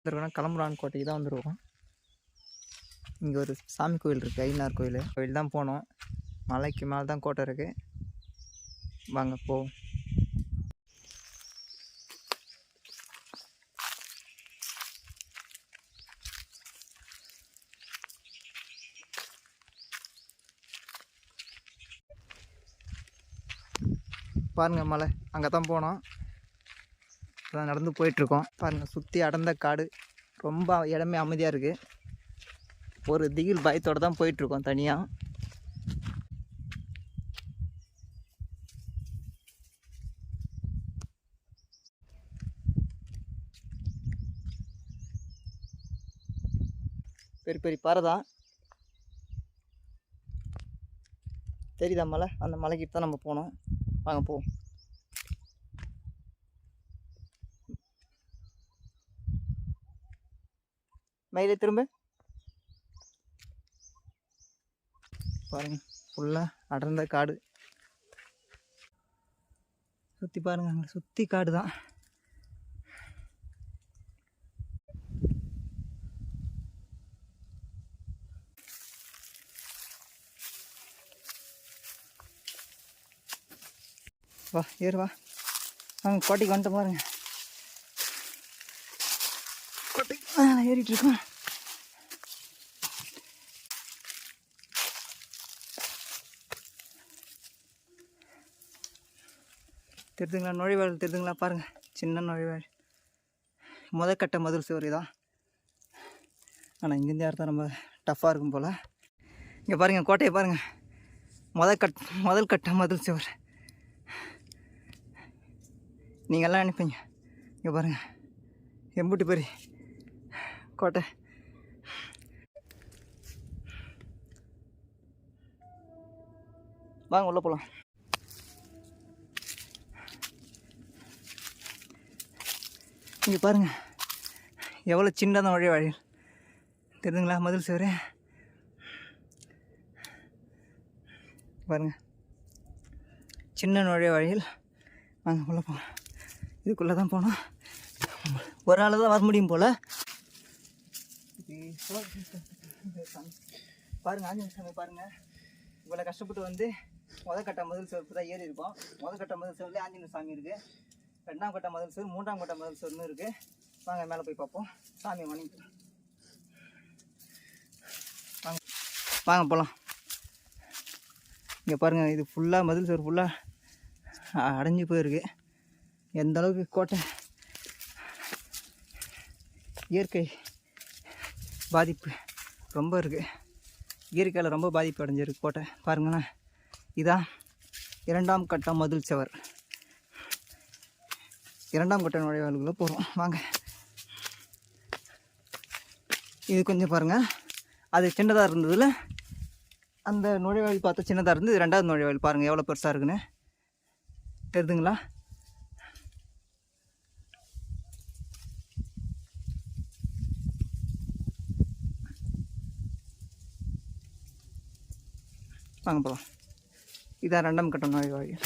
வந்துருக்கோம்னா கிளம்புறான் கோட்டைக்கு தான் வந்துருக்கோம் இங்கே ஒரு சாமி கோயில் இருக்குது ஐநார் கோயில். கோயில் தான் போனோம். மலைக்கு மேலே தான் கோட்டை இருக்குது வாங்க போவோம். பாருங்கள் மலை அங்கே தான் போனோம். அதான் நடந்து போயிட்டுருக்கோம். பாருங்கள் சுற்றி அடர்ந்த காடு. ரொம்ப இடமே அமைதியாக இருக்குது ஒரு திகில் பயத்தோடு தான் போயிட்டுருக்கோம் தனியாக பெரிய பெரிய பாறை தான். தெரியுதா மலை? அந்த மலைக்கிட்ட தான் நம்ம போனோம். வாங்க போவோம். மயிலே திரும்ப. பாருங்க ஃபுல்லாக அடர்ந்த காடு. சுற்றி பாருங்க அங்கே சுற்றி காடு தான். வா ஏறு வா. வாங்க கோட்டைக்கு வந்துட்டு பாருங்க. கோட்டைக்கு மேலே ஏறிட்டு இருக்கோம். தெரிதுங்களா நுழைவாயில் தெரிதுங்களா பாருங்கள் சின்ன நுழைவாள் முதற்கட்ட மதுள் சுவர் தான். ஆனால் இங்கேருந்து யார்தான் ரொம்ப டஃப்பாக இருக்கும் போல். இங்கே பாருங்கள் கோட்டையை பாருங்கள் முதல் கட் முதல் கட்ட மதுள் சுவர். நீங்கள் எல்லாம் நினைப்பீங்க. இங்கே பாருங்கள் எம்பூட்டி பெரிய கோட்டை. வாங்க உள்ளே போகலாம் இங்கே பாருங்கள் எவ்வளோ சின்னதாக வழி வழி தெரியுதுங்களா மதில் சுவர். பாருங்கள் சின்ன நுழைய வழியில் வாங்க உள்ளே போகலாம் இதுக்குள்ளே தான் போனோம் ஒரு ஆள் தான் வர முடியும் போல். பாருங்கள் ஆஞ்சநேய சாமி பாருங்கள் இவ்வளோ கஷ்டப்பட்டு வந்து முதல் கட்ட முதல் சிவப்பு தான் ஏறி இருக்கோம். முதல் கட்ட முதல் சிவப்புலேயே ஆஞ்சநேய சாமி இருக்குது ரெண்டாம் கட்ட முதல் சோறு மூன்றாம் கட்ட மதில் சோறுன்னு இருக்குது வாங்க மேலே போய் பார்ப்போம். சாமி வணங்கிக்கலாம் வாங்க. வாங்க போகலாம் இங்கே பாருங்கள் இது ஃபுல்லாக மதில் சோறு ஃபுல்லாக அடைஞ்சு போயிருக்கு. எந்த அளவுக்கு கோட்டை இயற்கை பாதிப்பு ரொம்ப இருக்குது இயற்கையில் ரொம்ப பாதிப்பு அடைஞ்சிருக்கு கோட்டை. பாருங்களேன். இதான் இரண்டாம் கட்ட மதில் சவர். இரண்டாம் கட்ட நுழைவாளுக்குள்ளே போகிறோம் வாங்க. இது கொஞ்சம் பாருங்கள் அது சின்னதாக இருந்ததில் அந்த நுழைவாயில் பார்த்தா சின்னதாக இருந்து ரெண்டாவது நுழைவாயில் பாருங்கள் எவ்வளோ பெருசாக இருக்குன்னு. தெரியுதுங்களா வாங்க போகலாம் இதான் ரெண்டாம் கட்ட நுழைவாயில்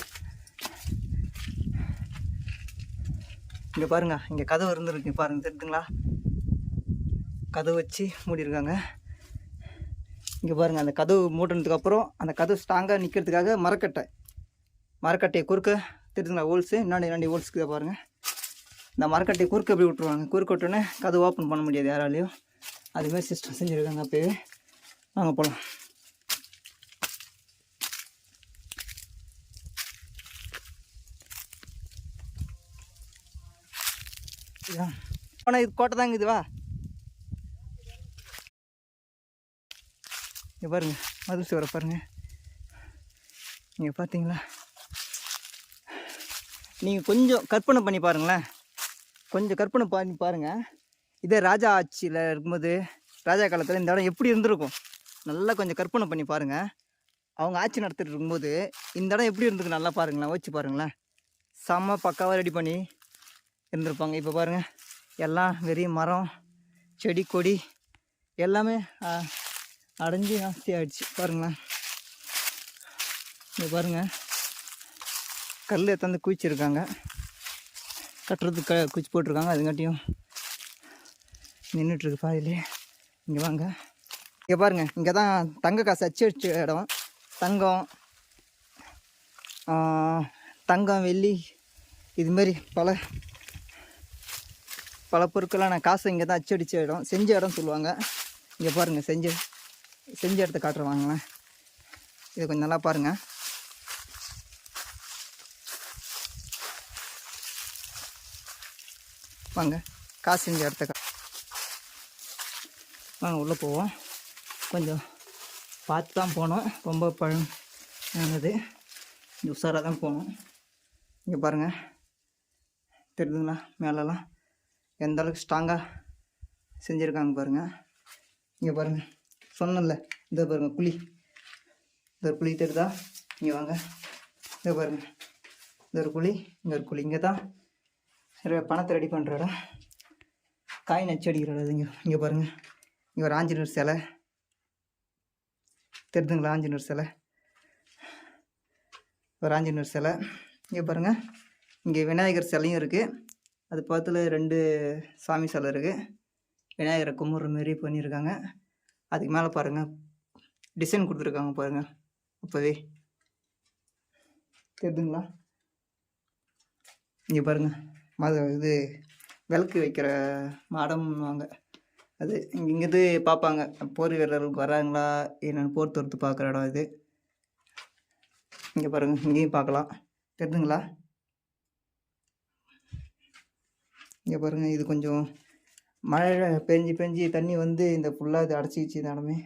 இங்கே பாருங்கள் இங்கே கதவு இருந்துருக்கு பாருங்க தெரியுதுங்களா கதவு வச்சு மூடியிருக்காங்க. இங்கே பாருங்கள் அந்த கதவு மூடினதுக்கு அப்புறம் அந்த கதவு ஸ்ட்ராங்காக நிற்கிறதுக்காக மரக்கட்டை. மரக்கட்டையை குறுக்க தெரியுதுங்களா ஹோல்ஸு இன்னொன்று ரெண்டு ஹோல்ஸுக்கு பாருங்கள் இந்த மரக்கட்டையை குறுக்க அப்படி விட்ருவாங்க குறுக்க விட்டோன்னே கதவு ஓப்பன் பண்ண முடியாது யாராலையும். அதுமாரி சிஸ்டம் செஞ்சுருக்காங்க அப்போயே. வாங்க போகலாம் ஆனால் இது கோட்டை தாங்க இதுவா இங்கே பாருங்க மதுரை சுவரை பாருங்க. நீங்கள் பார்த்தீங்களா நீங்கள் கொஞ்சம் கற்பனை பண்ணி பாருங்களேன். கொஞ்சம் கற்பனை பண்ணி பாருங்கள் இதே ராஜா ஆட்சியில் இருக்கும்போது ராஜா காலத்தில் இந்த இடம் எப்படி இருந்திருக்கும்? நல்லா கொஞ்சம் கற்பனை பண்ணி பாருங்கள் அவங்க ஆட்சி நடத்திட்டு இருக்கும்போது இந்த இடம் எப்படி இருந்திருக்கு நல்லா பாருங்களேன் வச்சு பாருங்களேன். செம்ம பக்காவாக ரெடி பண்ணி இருந்திருப்பாங்க. இப்போ பாருங்கள் எல்லாம் வெறும் மரம் செடி கொடி எல்லாமே அடைஞ்சு நாஸ்தி ஆகிடுச்சு பாருங்களேன். இங்கே பாருங்கள் கல் எத்தாந்து குவிச்சிருக்காங்க. கட்டுறதுக்கு க குச்சி போட்டிருக்காங்க. அதுங்காட்டியும் நின்றுட்டுருக்கு பாதிலே இங்கே வாங்க. இங்கே பாருங்கள் இங்கே தான் தங்க காசு அச்சு அடிச்ச இடம். தங்கம் தங்கம் வெள்ளி இதுமாரி பல பல பொருட்கள்லாம் நான் காசு இங்கே தான் அச்சடிச்ச இடம். செஞ்ச இடம் சொல்லுவாங்க. இங்கே பாருங்கள் செஞ்ச செஞ்ச இடத்த காட்டுற வாங்களேன் இது கொஞ்சம் நல்லா பாருங்கள் வாங்க காசு செஞ்ச இடத்த கா வாங்க உள்ளே போவோம். கொஞ்சம் பார்த்து தான் போனோம். ரொம்ப பழம் ஆனது உஷாராக தான் போகணும் இங்கே பாருங்கள் தெரியுதுங்களா? மேலெலாம் எந்த அளவுக்கு ஸ்ட்ராங்காக செஞ்சுருக்காங்க பாருங்கள் இங்கே பாருங்கள் சொன்னேன்ல இந்த பாருங்கள் குழி. இந்த ஒரு குழி தெரியுதா இங்கே வாங்க. இங்கே பாருங்கள் இந்த ஒரு குழி இங்கே ஒரு குழி. இங்கே தான் பணத்தை ரெடி பண்ணுற இடம். காய் நச்சு அடிக்கிற இடம் இங்கே. இங்கே பாருங்கள் இங்கே ஒரு ஆஞ்சநேயர் சிலை. தெரிதுங்களா ஆஞ்சநேயர் சிலை? ஒரு ஆஞ்சநேயர் சிலை. இங்கே பாருங்கள் இங்கே விநாயகர் சிலையும் இருக்குது அது பக்கத்தில் ரெண்டு சாமி சிலை இருக்குது விநாயகரை கும்பிட்ற மாரி பண்ணியிருக்காங்க. அதுக்கு மேலே பாருங்கள் டிசைன் கொடுத்துருக்காங்க பாருங்கள் அப்போவே. தெரிதுங்களா? இங்கே பாருங்கள் மத இது விளக்கு வைக்கிற மாடம்னுவாங்க. அது இங்கே இங்கேருந்து பார்ப்பாங்க. போர் வீரர்களுக்கு வராங்களா? என்னென்னு போர் தொடுத்து பார்க்குற இடம் இது. இங்கே பாருங்கள் இங்கேயும் பார்க்கலாம். தெரிதுங்களா? இங்கே பாருங்கள் இது கொஞ்சம் மழை பெஞ்சு பெஞ்சு தண்ணி வந்து இந்த ஃபுல்லாக இது அடைச்சிக்கிச்சு இந்த இடமே.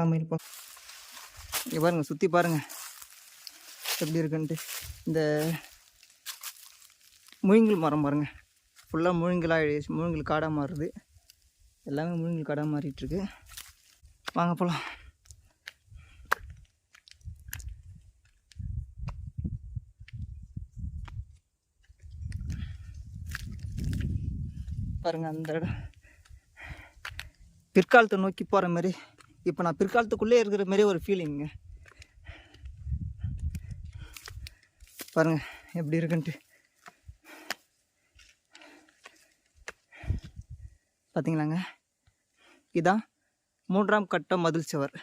ஆமாம் இருப்போம் இங்கே பாருங்கள் சுற்றி பாருங்கள் எப்படி இருக்குன்ட்டு. இந்த முழுங்கல் மரம் பாருங்கள் ஃபுல்லாக முழுங்கலாக முழுங்கல் காடாக மாறுது. எல்லாமே முழுங்கல் காடாக மாறிட்டுருக்கு வாங்க போகலாம் பாருங்கள் அந்த இடம். பிற்காலத்தை நோக்கி போகிற மாதிரி இப்போ நான் பிற்காலத்துக்குள்ளே இருக்கிற மாதிரி ஒரு ஃபீலிங்க பாருங்கள் எப்படி இருக்குன்ட்டு. பார்த்தீங்களாங்க இதான் மூன்றாம் கட்ட மதில் சுவர்.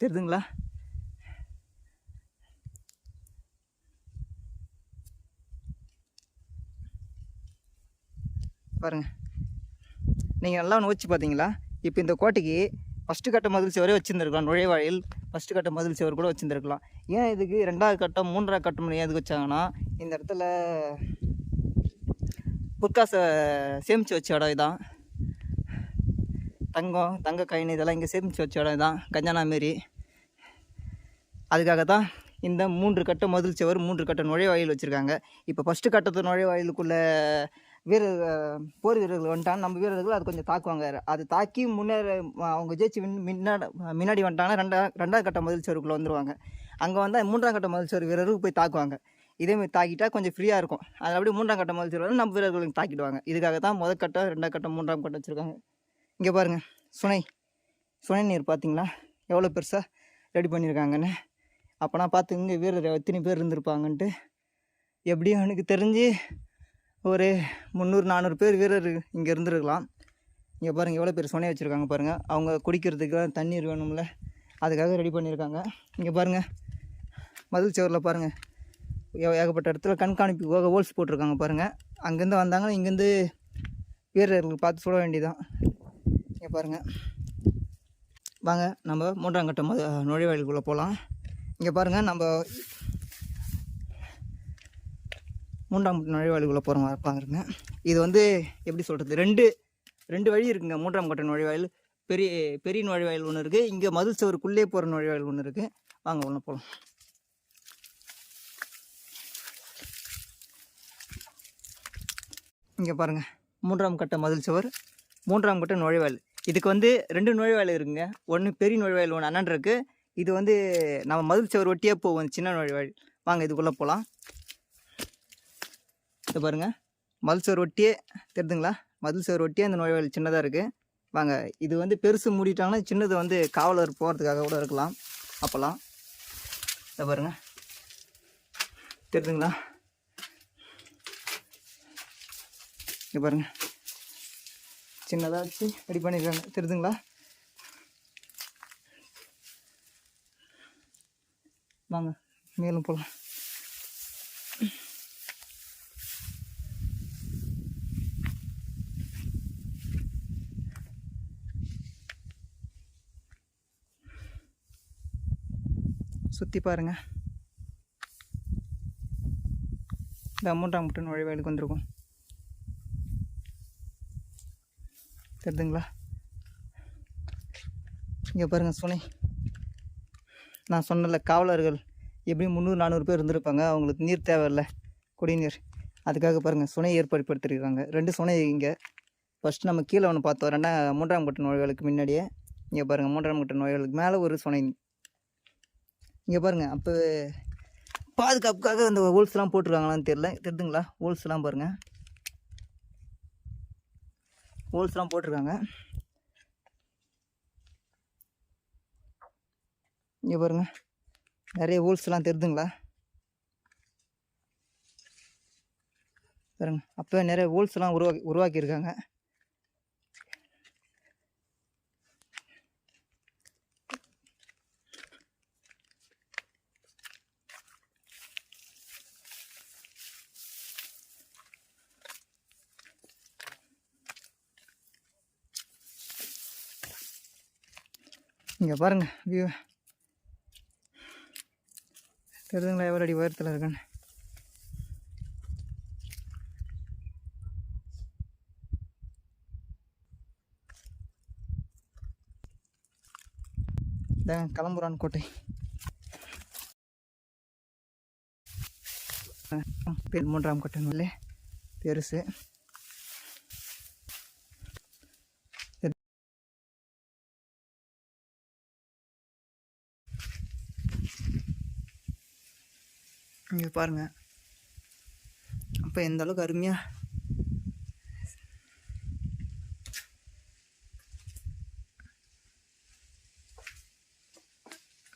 தெரியுதுங்களா பாருங்கள் நீங்கள் நல்லா நோச்சு பார்த்தீங்களா இப்போ இந்த கோட்டைக்கு ஃபஸ்ட்டு கட்ட மதில் சுவரே வச்சுருந்துருக்கலாம். நுழைவாயில் ஃபஸ்ட்டு கட்ட மதில் சுவர் கூட வச்சுருந்துருக்கலாம். ஏன் இதுக்கு ரெண்டாவது கட்டம் மூன்றாவது கட்டம் ஏன் எதுக்கு வச்சாங்கன்னா இந்த இடத்துல பொற்காசை சேமித்து வச்ச இடம் இதான். தங்கம் தங்க கயணி இதெல்லாம் இங்கே சேமித்து வச்ச இடம் இதான். கஞ்சானா மாரி. அதுக்காக தான் இந்த மூன்று கட்ட மதில் சுவர் மூன்று கட்ட நுழைவாயில் வச்சுருக்காங்க. இப்போ ஃபஸ்ட்டு கட்டத்து நுழைவாயிலுக்குள்ளே வீரர் போர் வீரர்கள் வந்துட்டாங்க. நம்ம வீரர்கள் அது கொஞ்சம் தாக்குவாங்க அது தாக்கி முன்னேற அவங்க ஜெயிச்சு மின் முன்னாடி முன்னாடி வந்துட்டாங்கன்னா ரெண்டா ரெண்டாவது கட்ட முதல் சோருக்குள்ளே வந்துடுவாங்க அங்கே வந்தால் மூன்றாம் கட்ட முதல் சோறு வீரருக்கு போய் தாக்குவாங்க. இதேமாரி தாக்கிட்டால் கொஞ்சம் ஃப்ரீயாக இருக்கும். அது அப்படியே மூன்றாம் கட்ட முதல் நம்ம வீரர்களுக்கு தாக்கிடுவாங்க. இதுக்காக தான் முதல் கட்டம் ரெண்டாம் கட்டம் மூன்றாம் கட்டம் வச்சுருக்காங்க. இங்கே பாருங்கள் சுனை. சுனை நீர் பார்த்தீங்களா எவ்வளோ பெருசாக ரெடி பண்ணியிருக்காங்கன்னு அப்போனா பார்த்துங்க வீரர் எத்தனை பேர் இருந்திருப்பாங்கன்ட்டு. எப்படியும் எனக்கு தெரிஞ்சு ஒரு முந்நூறு நானூறு பேர் வீரர் இங்கே இருந்திருக்கலாம். இங்கே பாருங்கள் எவ்வளோ பேர் சொனையை வச்சுருக்காங்க பாருங்கள் அவங்க குடிக்கிறதுக்கெல்லாம் தண்ணீர் வேணும்ல. அதுக்காக ரெடி பண்ணியிருக்காங்க. இங்கே பாருங்கள் மதில் சுவரில் பாருங்கள் ஏ- ஏகப்பட்ட இடத்துல கண்காணிப்புக்காக ஹோல்ஸ் போட்டிருக்காங்க பாருங்கள் அங்கேருந்து வந்தாங்கன்னா இங்கேருந்து வீரர்கள் பார்த்து சுட வேண்டியதான் இங்கே பாருங்கள் வாங்க நம்ம மூன்றாம் கட்டம் நுழைவாயிலுக்குள்ளே போகலாம் இங்கே பாருங்கள் நம்ம மூன்றாம் கட்ட நுழைவாயிலுக்குள்ளே மாதிரி பாருங்க இது வந்து எப்படி சொல்கிறது ரெண்டு ரெண்டு வழி இருக்குங்க. மூன்றாம் கட்ட நுழைவாயில். பெரிய பெரிய நுழைவாயில் ஒன்று இருக்குது இங்கே மதில் சுவருக்குள்ளே போகிற நுழைவாயில் ஒன்று இருக்குது வாங்க ஒன்று போகலாம் இங்கே பாருங்கள் மூன்றாம் கட்ட மதில் சுவர் மூன்றாம் கட்ட நுழைவாயில். இதுக்கு வந்து ரெண்டு நுழைவாயில் இருக்குங்க. ஒன்று பெரிய நுழைவாயில் ஒன்று அண்ணன் இருக்குது இது வந்து நம்ம மதில் சுவர் ஒட்டியே போவோம் சின்ன நுழைவாயில். வாங்க இதுக்குள்ளே போகலாம் இது பாருங்கள் மதில் சுவர் ஒட்டியே தெரிதுங்களா? மதில் சுவர் ஒட்டியே அந்த நுழைவாயில் சின்னதாக இருக்குது வாங்க இது வந்து பெருசு மூடிட்டாங்கன்னா சின்னது வந்து காவலர் போகிறதுக்காக கூட இருக்கலாம். அப்போல்லாம் இதை பாருங்கள் தெரிதுங்களா? இங்கே பாருங்க. சின்னதாக வச்சு ரெடி பண்ணிடுறாங்க தெரிதுங்களா? வாங்க மேலும் போகலாம் சுற்றி பாருங்க. இந்த அமௌண்ட்டாக மட்டும் நுழைவாயிலுக்கு வந்திருக்கோம். தெரிதுங்களா? இங்கே பாருங்கள் சுனை. நான் சொன்னல காவலர்கள் எப்படியும் முந்நூறு நானூறு பேர் இருந்திருப்பாங்க? அவங்களுக்கு நீர் தேவையில்ல குடிநீர் அதுக்காக பாருங்கள் சுனை ஏற்படுத்திருக்காங்க ரெண்டு சுனை இங்கே. ஃபஸ்ட்டு நம்ம கீழே ஒன்று பார்த்தோம். ரெண்டா மூன்றாம் கட்ட நோய்களுக்கு முன்னாடியே. இங்கே பாருங்கள் மூன்றாம் கட்ட நோய்களுக்கு மேலே ஒரு சுனை இங்கே பாருங்கள் அப்போ பாதுகாப்புக்காக அந்த ஹோல்ஸ்லாம் போட்டிருக்காங்களான்னு தெரில தெரிதுங்களா ஹோல்ஸ்லாம் பாருங்கள் ஹோல்ஸ்லாம் போட்டிருக்காங்க. இங்கே பாருங்க. நிறைய ஹோல்ஸ்லாம் தெரியுதுங்களா? பாருங்கள் அப்போ நிறைய ஹோல்ஸ்லாம் உருவாக்கி உருவாக்கியிருக்காங்க. இங்கே பாருங்கள் வியூ தெரியுதுங்களா எவ்வளோ அடி உயரத்தில் இருக்குன்னு? இதாங்க கிளம்புறான் கோட்டை. மூன்றாம் கோட்டை நூலே பெருசு. இங்கே பாருங்கள் அப்போ எந்த அளவுக்கு அருமையாக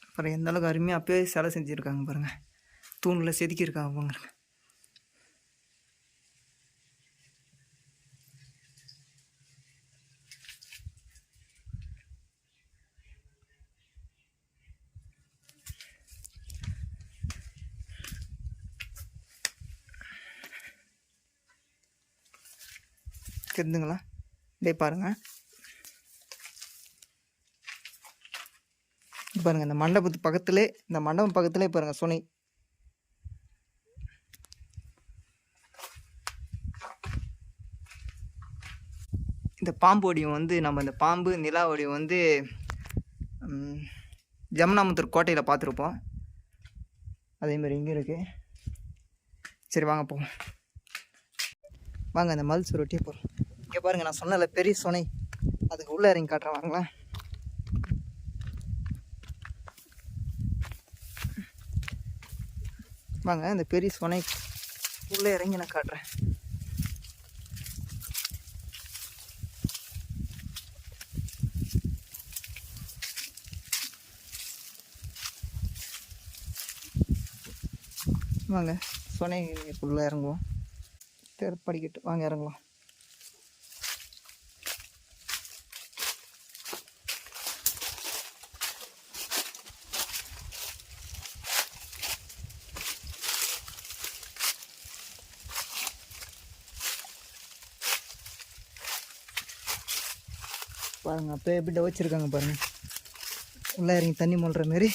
அப்புறம் எந்த அளவுக்கு அருமையாக அப்போயே சிலை செஞ்சுருக்காங்க பாருங்கள் தூணில் செதுக்கியிருக்காங்க பாருங்க. தெரிஞ்சுங்களா இதே பாருங்கள் பாருங்கள் இந்த மண்டபத்து பக்கத்தில் இந்த மண்டபம் பக்கத்தில் பாருங்கள் சுனை. இந்த பாம்பு வடிவம் வந்து நம்ம இந்த பாம்பு நிலா வடிவம் வந்து ஜமுனாமுத்தூர் கோட்டையில் பார்த்துருப்போம். அதே மாதிரி இங்கே இருக்குது சரி வாங்க போவோம். வாங்க அந்த மல் சுருட்டியே போகிறோம் இங்கே பாருங்க நான் சொன்னல பெரிய சுனை. அதுக்கு உள்ளே இறங்கி காட்டுறேன் வாங்களேன். வாங்க இந்த பெரிய சுனை உள்ளே இறங்கி நான் காட்டுறேன். வாங்க சுனைக்குள்ளே இறங்குவோம். தெரு படிக்கட்டு வாங்க இறங்குவோம் இப்போ எப்படி வச்சுருக்காங்க பாருங்கள் உள்ளே இறங்கி தண்ணி மொள்ற மாரி.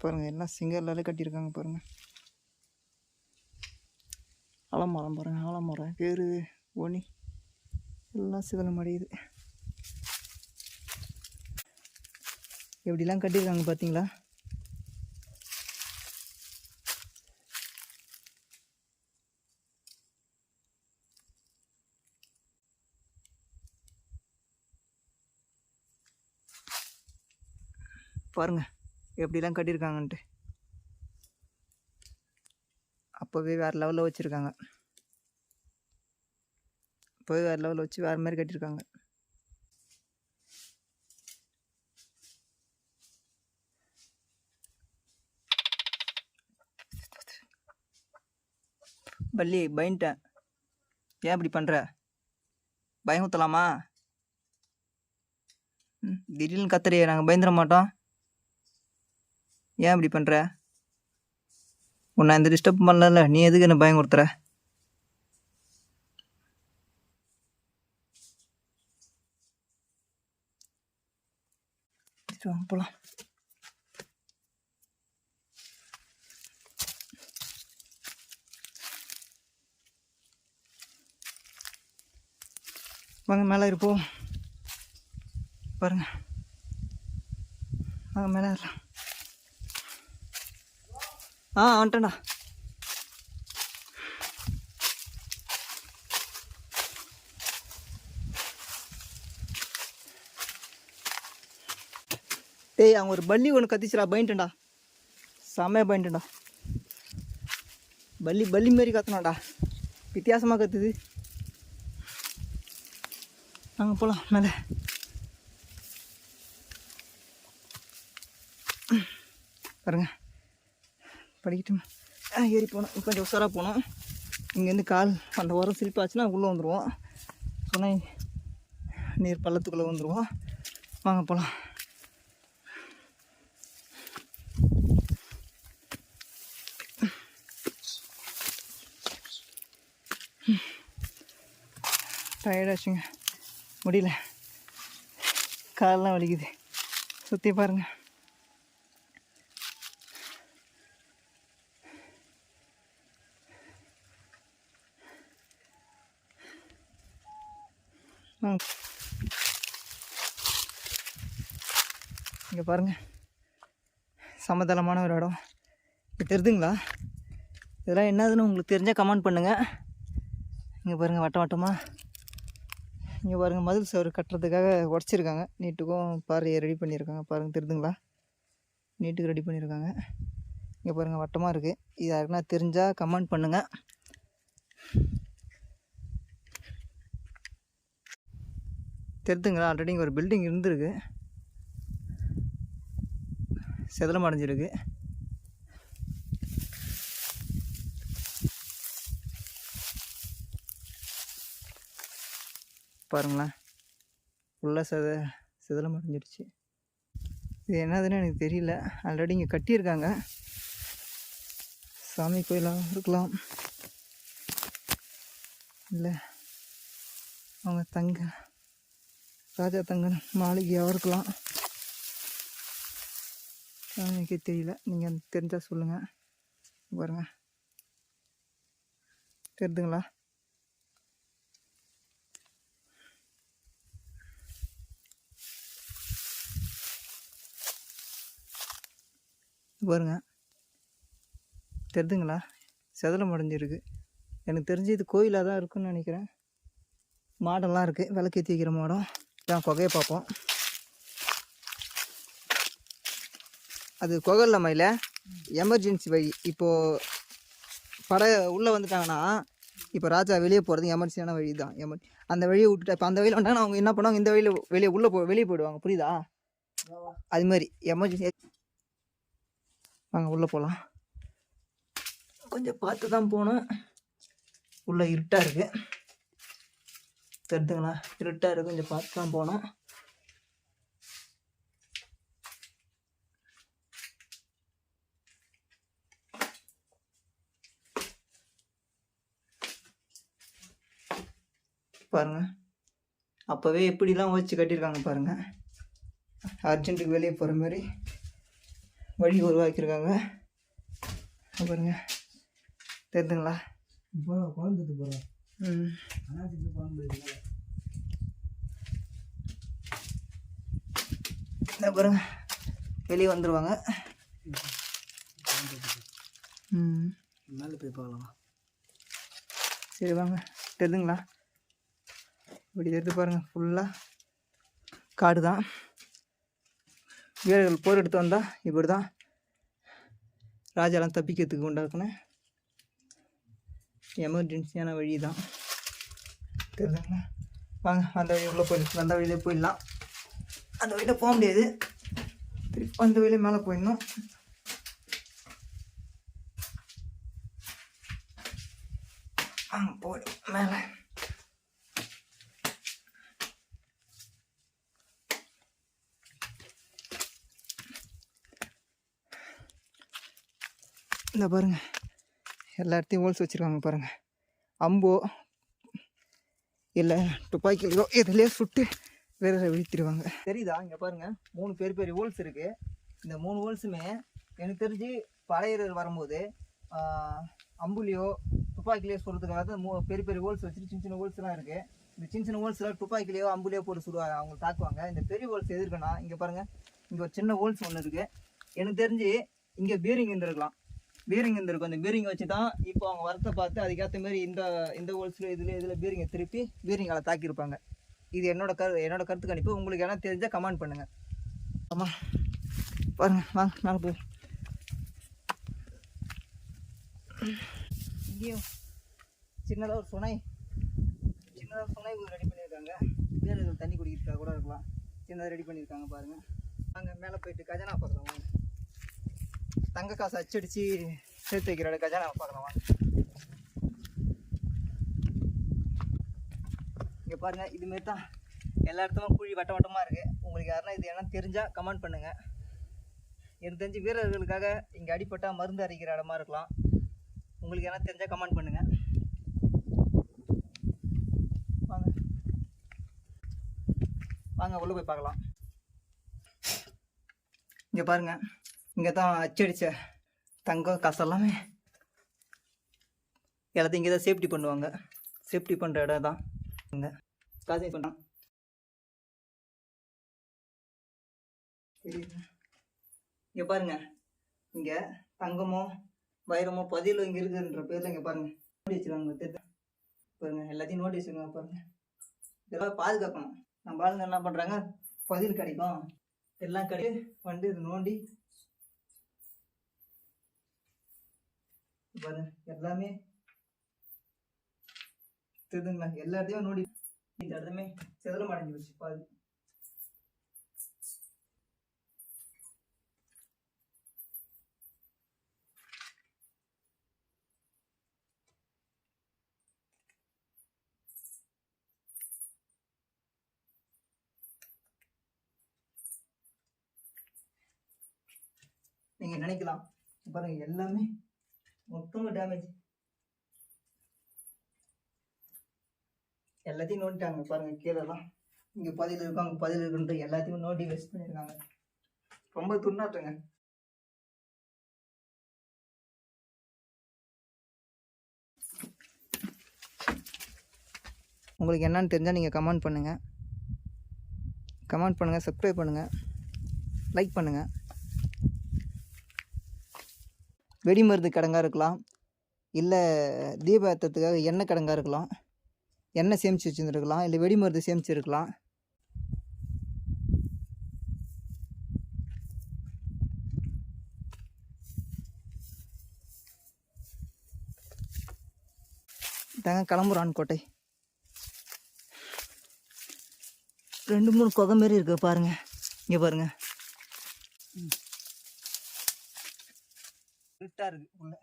பாருங்க எல்லாம் சிங்கர்லாலே கட்டியிருக்காங்க பாருங்க. ஆலமரம் பாருங்கள் ஆலமரம் பேரு ஒனி எல்லாம் சிதலம் அடையுது எப்படிலாம் கட்டியிருக்காங்க பார்த்தீங்களா? பாருங்கள் எப்படிலாம் கட்டியிருக்காங்கன்ட்டு. அப்போவே வேறு லெவலில் வச்சுருக்காங்க. அப்போவே வேறு லெவலில் வச்சு வேறு மாதிரி கட்டியிருக்காங்க. பள்ளி பயந்துட்டேன். ஏன் இப்படி பண்ணுற பயம் ஊற்றலாமா திடீர்னு கத்துறியே நாங்கள் பயந்துட மாட்டோம். ஏன் இப்படி பண்ணுற உன்னை இந்த டிஸ்டர்ப் பண்ணல நீ எதுக்கு என்ன பயம் கொடுத்துற போகலாம் வாங்க மேலே இருப்போம் பாருங்கள் வாங்க மேலே ஏறலாம். ஆ வந்துட்டேன்டா. டேய் அவங்க ஒரு பல்லி ஒன்று கத்திச்சுடா பயன்ட்டேன்டா செம்மையாக பயன்ட்டேன்டா பல்லி பல்லி மாரி கத்தனாடா வித்தியாசமாக கத்துது. நாங்கள் போகலாம் மேலே. பாருங்க. படிக்கட்டும்? ஆ, ஏறி போனோம் கொஞ்சம் உசாராக போனோம் இங்கேருந்து கால் அந்த உரம் சிரிப்பாச்சுன்னா உள்ளே வந்துடுவோம் சொன்னால் நீர் பள்ளத்துக்குள்ளே வந்துடுவோம் வாங்க போகலாம் டயர்டாச்சுங்க. முடியல. காலெலாம் வலிக்குது. சுற்றி பாருங்கள் இங்கே பாருங்கள் சமதளமான ஒரு இடம். இப்போ தெரிதுங்களா? இதெல்லாம் என்னதுன்னு உங்களுக்கு தெரிஞ்சால் கமெண்ட் பண்ணுங்கள் இங்கே பாருங்கள் வட்டம் வட்டமாக இங்கே பாருங்கள் மதில் சுவர் கட்டுறதுக்காக உடச்சிருக்காங்க. நீட்டுக்கும் பாறையை ரெடி பண்ணியிருக்காங்க. பாருங்கள் தெரிதுங்களா? நீட்டுக்கு ரெடி பண்ணியிருக்காங்க. இங்கே பாருங்கள் வட்டமாக இருக்குது இது யாருக்குன்னா தெரிஞ்சால் கமெண்ட் பண்ணுங்கள் தெரிதுங்களா? ஆல்ரெடி இங்கே ஒரு பில்டிங் இருந்திருக்கு. செதலம் அடைஞ்சிருக்கு. பாருங்களேன். ஃபுல்லாக செத செதலம் அடைஞ்சிருச்சு இது என்னதுன்னு எனக்கு தெரியல. ஆல்ரெடி இங்கே கட்டியிருக்காங்க. சாமி கோயிலாக இருக்கலாம். இல்லை அவங்க தங்க ராஜா தங்கன் மாளிகையாக இருக்கலாம். அது எனக்கே தெரியல நீங்கள் தெரிஞ்சால் சொல்லுங்கள் பாருங்கள் தெரிதுங்களா? பாருங்க. தெரியுதுங்களா செதலம் அடைஞ்சிருக்கு. எனக்கு தெரிஞ்சு இது கோயிலாக தான் இருக்குன்னு நினைக்கிறேன். மாடெல்லாம் இருக்குது விளக்கேற்றி வைக்கிற மாடம். தான் குகையை பார்ப்போம். அது குகல்ல மயில எமர்ஜென்சி வழி இப்போது படை உள்ளே வந்துட்டாங்கன்னா இப்போ ராஜா வெளியே போகிறது எமர்ஜென்சியான வழி தான். எமர் அந்த வழியை விட்டுட்டு இப்போ அந்த வழியில் வந்தாங்கன்னா அவங்க என்ன பண்ணுவாங்க? இந்த வழியில் வெளியே உள்ளே போ வெளியே போயிடுவாங்க. புரியுதா? அது மாதிரி. எமர்ஜென்சி வாங்க உள்ளே போகலாம் கொஞ்சம் பார்த்து தான் போகணும். உள்ளே இருட்டாக இருக்குது தெரிஞ்சுங்களா? இருட்டாக இருக்குது கொஞ்சம் பார்த்து தான் போகணும். பாருங்கள் அப்போவே எப்படிலாம் வச்சு கட்டியிருக்காங்க பாருங்கள் அர்ஜென்ட்டுக்கு வெளியே போகிற மாதிரி. வழி உருவாக்கியிருக்காங்க. பாருங்க. தெரியுதுங்களா இப்போ குழந்தைக்கு போகிறோம் ம். பாருங்க. வெளியே வந்துடுவாங்க ம். மேலே போய் பார்க்கலாம். சரி வாங்க. தெரியுதுங்களா இப்படி தெரிஞ்சு பாருங்கள் ஃபுல்லாக காடு தான் வீரர்கள் போர் எடுத்து வந்தால் இப்படி தான் ராஜாலாம் தப்பிக்கிறதுக்கு உண்டாக்குன எமர்ஜென்சியான வழி தான் தெரியுதுங்களா வாங்க அந்த வழி உள்ள போயிடலாம். அந்த வழியிலே போயிடலாம். அந்த வழியில் போக முடியாது. திருப்பி அந்த வழியில மேலே போயிடணும். வாங்க போயிடும் மேலே. இந்த பாருங்க. எல்லா இடத்தையும் ஹோல்ஸ் வச்சுருக்காங்க பாருங்கள் அம்போ இல்லை துப்பாக்கிலையோ எதுலையோ சுட்டு வேற வீழ்த்திடுவாங்க. தெரியுதா? இங்கே பாருங்கள் மூணு பெரிய பெரிய ஹோல்ஸ் இருக்குது இந்த மூணு ஹோல்ஸுமே எனக்கு தெரிஞ்சு பழையர் வரும்போது அம்புலையோ அம்புலியோ துப்பாக்கிலையோ சொல்கிறதுக்காக தான் மூ பெரிய பெரிய ஹோல்ஸ் வச்சுட்டு சின்ன சின்ன ஹோல்ஸ்லாம் இருக்குது இந்த சின்ன சின்ன ஹோல்ஸ்லாம் துப்பாக்கிலையோ அம்புலையோ போட்டு சுடுவாங்க அவங்க தாக்குவாங்க. இந்த பெரிய ஹோல்ஸ் எது இங்கே பாருங்கள் இங்கே ஒரு சின்ன ஹோல்ஸ் ஒன்று இருக்குது எனக்கு தெரிஞ்சு இங்கே பீரிங் இருந்திருக்கலாம். பீரிங் இருந்திருக்கும். அந்த பீரிங் வச்சு தான் இப்போ அவங்க வரத்தை பார்த்து அதுக்கேற்ற மாதிரி இந்த இந்த ஹோல்ஸில் இதில் இதில் பீரிங்கை திருப்பி பீரிங்கால் தாக்கியிருப்பாங்க. இது என்னோட கரு என்னோட கருத்து கணிப்பு. உங்களுக்கு என்ன தெரிஞ்சால் கமெண்ட் பண்ணுங்கள் ஆமாம் பாருங்க வாங்க மேலே போய். இங்கேயும் சின்னதாக ஒரு சுனை. சின்னதாக சுனை ரெடி பண்ணியிருக்காங்க. வேறு தண்ணி குடிக்கிறதுக்காக கூட இருக்கலாம். சின்னதாக ரெடி பண்ணியிருக்காங்க பாருங்கள் அங்கே மேலே போயிட்டு கஜானா பார்க்கலாம் வாங்க. தங்க காசு அச்சடிச்சு சேர்த்து வைக்கிற இடம் கஜானா பார்க்கலாம்? வாங்க இங்கே பாருங்க இதுமாரி தான் எல்லா இடத்துலும் குழி வட்ட வட்டமாக இருக்குது உங்களுக்கு யாருன்னா இது என்ன தெரிஞ்சால் கமெண்ட் பண்ணுங்கள் எனக்கு தெரிஞ்சு வீரர்களுக்காக இங்கே அடிப்பட்டால் மருந்து அரைக்கிற இடமா இருக்கலாம். உங்களுக்கு என்ன தெரிஞ்சால் கமெண்ட் பண்ணுங்கள் வாங்க. வாங்க உள்ளே போய் பார்க்கலாம். இங்கே பாருங்க இங்கே தான் அச்சடிச்ச தங்கம் காசெல்லாமே எல்லாத்தையும் இங்கே தான் சேஃப்டி பண்ணுவாங்க சேஃப்டி பண்ணுற இடம் தான் இங்கே காசு பண்ணான் இங்கே பாருங்க. இங்கே தங்கமோ வைரமோ பதிலோ இங்கே இருக்குன்ற பேரில் இங்கே பாருங்க. நோட்டி வச்சுருவாங்க தெரியுதா? பாருங்க எல்லாத்தையும் நோட்டி வச்சுருக்காங்க பாருங்க. இதெல்லாம் பாதுகாக்கணும். நம்ம ஆளுங்க என்ன பண்ணுறாங்க பதில் கிடைக்கும். எல்லாம் கிடைக்கு வந்து இது நோண்டி பாருங்க எல்லாமே தெரியுதுங்களா? எல்லாத்தையும் நோடி இந்த இடத்துமே செதலம் அடைஞ்சு வச்சு பாது. நீங்க நினைக்கலாம். பாருங்க எல்லாமே மொத்தமா டேமேஜ் எல்லாத்தையும் நோண்டிட்டாங்க. பாருங்க கீழெல்லாம். இங்கே பதில் இருக்கும் அங்கே பதில் இருக்குன்ற எல்லாத்தையும் நோண்டி வெஸ்ட் பண்ணியிருக்காங்க. ரொம்ப துண்ணாட்டுங்க உங்களுக்கு என்னன்னு தெரிஞ்சால் நீங்கள் கமெண்ட் பண்ணுங்கள் கமெண்ட் பண்ணுங்கள் சப்ஸ்கிரைப் பண்ணுங்கள் லைக் பண்ணுங்கள் வெடிமருந்து கிடங்கா இருக்கலாம். இல்லை தீபாரத்தத்துக்காக எண்ணெய் கிடங்கா இருக்கலாம். எண்ணெய் சேமித்து வச்சுருந்துருக்கலாம். இல்லை வெடிமருந்து சேமிச்சு இருக்கலாம் தாங்க கிளம்புறான் கோட்டை. ரெண்டு மூணு குகை மாரி இருக்கு பாருங்கள் இங்கே பாருங்க. இருட்டா இருக்கு உள்ள.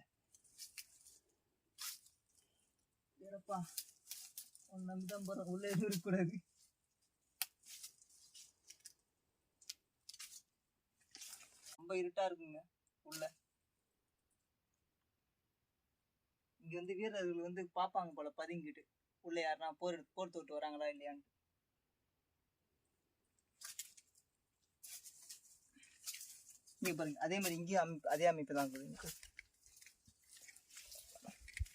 ஏறப்பா உன் நம்பிதான் போற உள்ள எதுவும் இருக்கக்கூடாது. ரொம்ப இருட்டா இருக்குங்க உள்ள. இங்க வந்து வீரர்கள் வந்து பாப்பாங்க போல பதுங்கிட்டு. உள்ள யாருன்னா போர் எடுத்து- போர் தொட்டு வராங்களா இல்லையான்னு இங்க பாருங்க அதே மாதிரி இங்கேயும் அமைப்பு அதே அமைப்பு தான்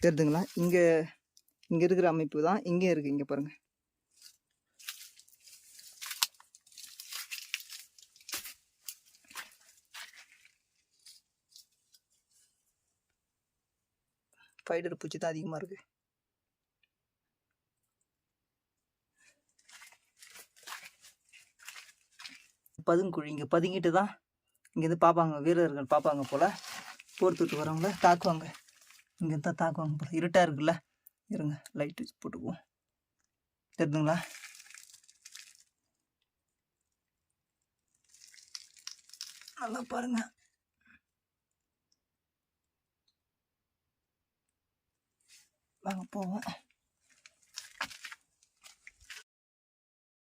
தெரிதுங்களா இங்கே இங்கே இருக்கிற அமைப்பு தான் இங்கே இருக்குது இங்கே பாருங்கள் ஃபைடர் பூச்சி தான் அதிகமாக இருக்கு. பதுங்குழி இங்கே பதுங்கிட்டு தான் இங்கேருந்து பார்ப்பாங்க வீரர்கள் பார்ப்பாங்க போல். போர்த்துட்டு வரவங்கள தாக்குவாங்க. இங்கே இருந்தால் தாக்குவாங்க போல். இருட்டாக இருக்குல்ல. இருங்க லைட் வச்சு போட்டுக்குவோம். தெரிதுங்களா? நல்லா பாருங்க. வாங்க போவோம்.